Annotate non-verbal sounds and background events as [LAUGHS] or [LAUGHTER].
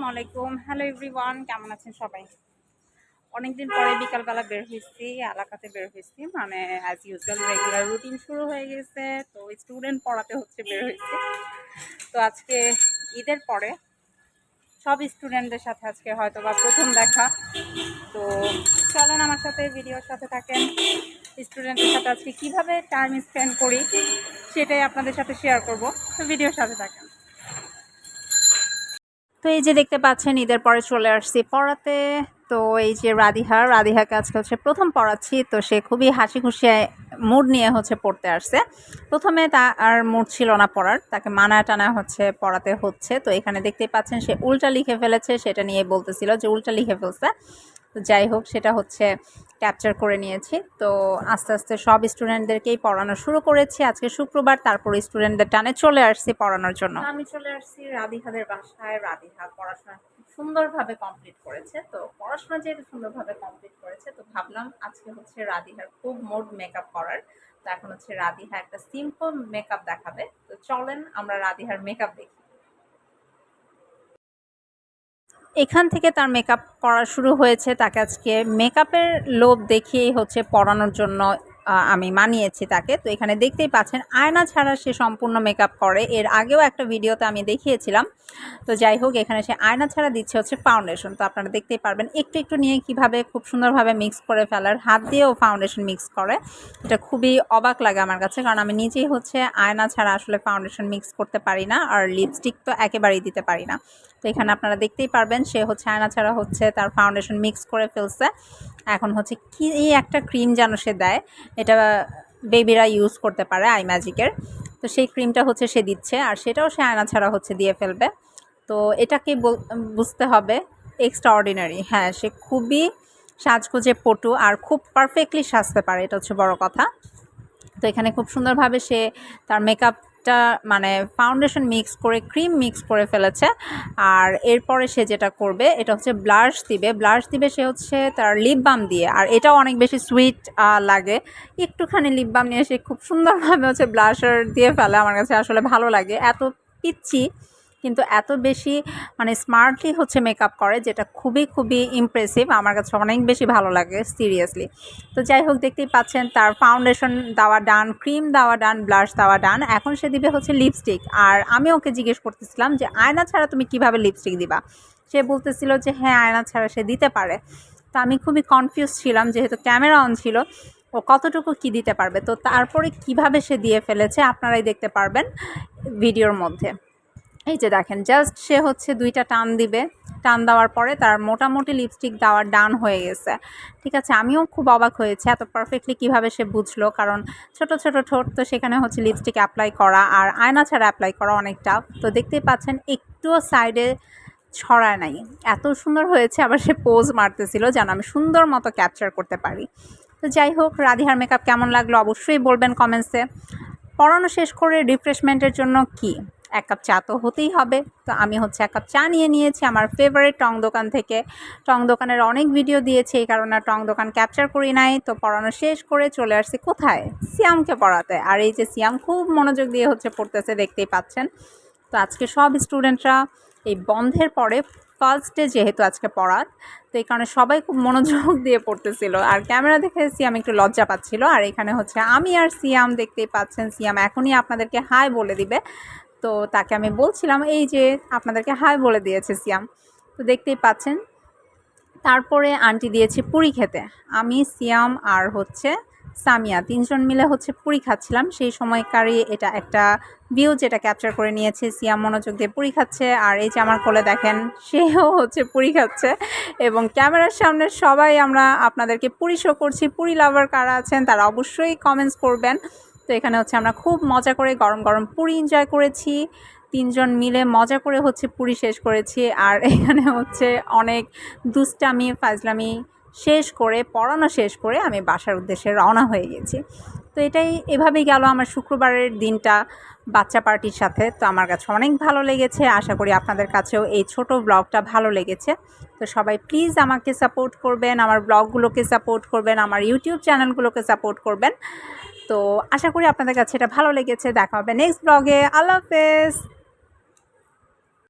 আসসালামাইকুম hello everyone কেমন আছেন সবাই? অনেকদিন পরে বিকালবেলা বের হয়েছি, এলাকাতে বের হয়েছি। মানে অ্যাজ ইউজুয়াল রেগুলার রুটিন শুরু হয়ে গেছে। তো স্টুডেন্ট পড়াতে হচ্ছে, বের হয়েছি। তো আজকে ঈদের পরে সব স্টুডেন্টদের সাথে আজকে হয়তো বা প্রথম দেখা। তো চলেন আমার সাথে ভিডিওর সাথে থাকেন। স্টুডেন্টের সাথে আজকে কীভাবে টাইম স্পেন্ড করি, সেটাই আপনাদের সাথে শেয়ার করব। ভিডিওর সাথে থাকেন। তো এই যে দেখতে পাচ্ছেন, ঈদের পরে চলে আসছি পড়াতে। তো এই যে রাধিহা, রাধিহাকে আজকে হচ্ছে প্রথম পড়াচ্ছি, তো সে খুবই হাসি খুশি মুড নিয়ে হচ্ছে পড়তে আসছে। প্রথমে তা আর মুড ছিল না পড়ার, তাকে মানা টানা হচ্ছে পড়াতে হচ্ছে। তো এখানে দেখতেই পাচ্ছেন, সে উল্টা লিখে ফেলেছে, সেটা নিয়ে বলতেছিল যে উল্টা লিখে ফেলছে। তো যাই হোক, সেটা হচ্ছে ক্যাপচার করে নিয়েছি। তো আস্তে আস্তে সব স্টুডেন্টদেরকেই পড়ানো শুরু করেছি। আজকে শুক্রবার, তারপর স্টুডেন্টদের টানে চলে আসছি পড়ানোর জন্য। আমি চলে আসছি রাধিহাদের বাসায়। রাধিহা পড়াশোনা সুন্দরভাবে কমপ্লিট করেছে। তো পড়াশোনা যেহেতু সুন্দরভাবে কমপ্লিট করেছে, তো ভাবলাম আজকে হচ্ছে রাধিহার খুব মোড মেকআপ করার। তো এখন হচ্ছে রাধিহা একটা সিম্পল মেকআপ দেখাবে। তো চলেন আমরা রাধিহার মেকআপ দেখি। এখান থেকে তার মেকআপ করা শুরু হয়েছে, তাকে আজকে মেকআপের লোভ দেখিয়েই হচ্ছে পড়ানোর জন্য। আমি মানিয়েছি তাকে। তো এখানে দেখতেই পাচ্ছেন, আয়না ছাড়া সে সম্পূর্ণ মেকআপ করে। এর আগেও একটা ভিডিওতে আমি দেখিয়েছিলাম। তো যাই হোক, এখানে সে আয়না ছাড়া দিচ্ছে হচ্ছে ফাউন্ডেশন তো আপনারা দেখতেই পারবেন, একটু একটু নিয়ে কীভাবে খুব সুন্দরভাবে মিক্স করে ফেলার, হাত দিয়েও ফাউন্ডেশন মিক্স করে। এটা খুবই অবাক লাগে আমার কাছে, কারণ আমি নিজেই হচ্ছে আয়না ছাড়া আসলে ফাউন্ডেশন মিক্স করতে পারি না, আর লিপস্টিক তো একেবারেই দিতে পারি না। তো এখানে আপনারা দেখতেই পারবেন, সে হচ্ছে আয়না ছাড়া হচ্ছে তার ফাউন্ডেশন মিক্স করে ফেলছে। এখন হচ্ছে কি একটা ক্রিম যেন সে দেয় এটা বেবিরা ইউজ করতে পারে আই ম্যাজিকের তো সেই ক্রিমটা হচ্ছে সে দিচ্ছে, আর সেটাও সে আয়না ছাড়া হচ্ছে দিয়ে ফেলবে। তো এটাকে বুঝতে হবে এক্সট্রা অর্ডিনারি হ্যাঁ সে খুবই সাজগোজে পটু আর খুব পারফেক্টলি সাজতে পারে, এটা হচ্ছে বড় কথা। তো এখানে খুব সুন্দরভাবে সে তার মেকআপ একটা মানে ফাউন্ডেশন মিক্স করে ক্রিম মিক্স করে ফেলেছে। আর এরপরে সে যেটা করবে, এটা হচ্ছে ব্লাশ দিবে। ব্লাশ দিবে সে হচ্ছে তার লিপ বাম দিয়ে। আর এটাও অনেক বেশি সুইট লাগে। একটুখানি লিপ বাম নিয়ে সে খুব সুন্দরভাবে হচ্ছে ব্লাশার দিয়ে ফেলে। আমার কাছে আসলে ভালো লাগে। এত পিচ্ছি। কিন্তু এত বেশি মানে স্মার্টলি হচ্ছে মেকআপ করে, যেটা খুবই খুবই ইমপ্রেসিভ আমার কাছে অনেক বেশি ভালো লাগে সিরিয়াসলি তো যাই হোক, দেখতেই পাচ্ছেন, তার ফাউন্ডেশন দেওয়া ডান ক্রিম দেওয়া ডান ব্লাশ দেওয়া ডান এখন সে দিবে হচ্ছে লিপস্টিক আর আমি ওকে জিজ্ঞেস করতেছিলাম যে, আয়না ছাড়া তুমি কীভাবে লিপস্টিক দিবা? সে বলতেছিল যে হ্যাঁ আয়না ছাড়া সে দিতে পারে। তো আমি খুবই কনফিউজ ছিলাম, যেহেতু ক্যামেরা অন ছিল, ও কতটুকু কি দিতে পারবে? তো তারপরে কীভাবে সে দিয়ে ফেলেছে, আপনারাই দেখতে পারবেন ভিডিওর মধ্যে। এই যে দেখেন জাস্ট সে হচ্ছে দুইটা টান দিবে। টান দেওয়ার পরে তার মোটামুটি লিপস্টিক দেওয়ার ডান হয়ে গেছে। ঠিক আছে, আমিও খুব অবাক হয়েছে এত পারফেক্টলি কীভাবে সে বুঝলো, কারণ ছোট ছোট ঠোঁট তো সেখানে হচ্ছে লিপস্টিক অ্যাপ্লাই করা আর আয়না ছাড়া অ্যাপ্লাই করা অনেকটা। তো দেখতেই পাচ্ছেন, একটুও সাইডে ছড়ায় নাই। এত সুন্দর হয়েছে, আবার সে পোজ মারতেছিল যেন আমি সুন্দর মতো ক্যাপচার করতে পারি। তো যাই হোক, রাধিহার মেকআপ কেমন লাগল অবশ্যই বলবেন কমেন্টসে পড়ানো শেষ করে রিফ্রেশমেন্টের জন্য কী? এক কাপ চা তো হতেই হবে। তো আমি হচ্ছে এক কাপ চা নিয়ে নিয়েছি। আমার ফেভারিট টং দোকান থেকে। টং দোকানের অনেক ভিডিও দিয়েছে, এই কারণে টং দোকান ক্যাপচার করি নাই। তো পড়ানো শেষ করে চলে আসছি কোথায়? সিয়ামকে পড়াতে। আর এই যে সিয়াম খুব মনোযোগ দিয়ে হচ্ছে পড়তেছে, দেখতেই পাচ্ছেন। তো আজকে সব স্টুডেন্টরা এই বন্ধের পরে ফার্স্ট ডে যেহেতু আজকে পড়াত তো এই কারণে সবাই খুব মনোযোগ দিয়ে পড়তেছিল। আর ক্যামেরা দেখে সিয়াম একটু লজ্জা পাচ্ছিল। আর এখানে হচ্ছে আমি আর সিয়াম দেখতেই পাচ্ছেন। সিয়াম এখনই আপনাদেরকে হাই বলে দিবে। তো তাকে আমি বলছিলাম, এই যে আপনাদেরকে হাই বলে দিয়েছে সিয়াম। তো দেখতেই পাচ্ছেন, তারপরে আন্টি দিয়েছে পুরি খেতে। আমি, সিয়াম আর হচ্ছে সামিয়া তিনজন মিলে হচ্ছে পুরি খাচ্ছিলাম। সেই সময়কারই এটা একটা ভিউ যেটা ক্যাপচার করে নিয়েছে সিয়াম মনোযোগ দিয়ে পুরি খাচ্ছে। আর এই যে আমার কোলে দেখেন, সেও হচ্ছে পুরি খাচ্ছে। এবং ক্যামেরার সামনে সবাই আমরা আপনাদেরকে পুরি শো করছি। পুরি লাভার কারা আছেন, তারা অবশ্যই কমেন্টস করবেন। তো এখানে হচ্ছে আমরা খুব মজা করে গরম গরম পুরি এনজয় করেছি। তিনজন মিলে মজা করে হচ্ছে পুরি শেষ করেছি। আর [LAUGHS] এখানে হচ্ছে অনেক দুষ্টামি, ফাজলামি শেষ করে, পড়ানো শেষ করে আমি বাসার উদ্দেশ্যে রওনা হয়ে গেছি। তো এটাই এভাবেই গেল আমার শুক্রবারের দিনটা বাচ্চা পার্টির সাথে। তো আমার কাছে অনেক ভালো লেগেছে। আশা করি আপনাদের কাছেও এই ছোট ব্লগটা ভালো লেগেছে। তো সবাই প্লিজ আমাকে সাপোর্ট করবেন, আমার ব্লগগুলোকে সাপোর্ট করবেন, আমার ইউটিউব চ্যানেলগুলোকে সাপোর্ট করবেন। তো আশা করি আপনাদের কাছে এটা ভালো লেগেছে। দেখা হবে নেক্সট ব্লগে আল্লাহ হাফেজ।